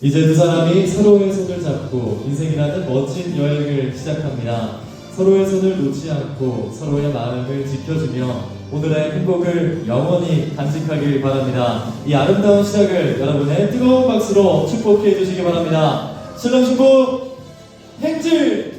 이제 두 사람이 서로의 손을 잡고 인생이라는 멋진 여행을 시작합니다. 서로의 손을 놓지 않고 서로의 마음을 지켜주며 오늘의 행복을 영원히 간직하길 바랍니다. 이 아름다운 시작을 여러분의 뜨거운 박수로 축복해 주시기 바랍니다. 신랑 신부 행질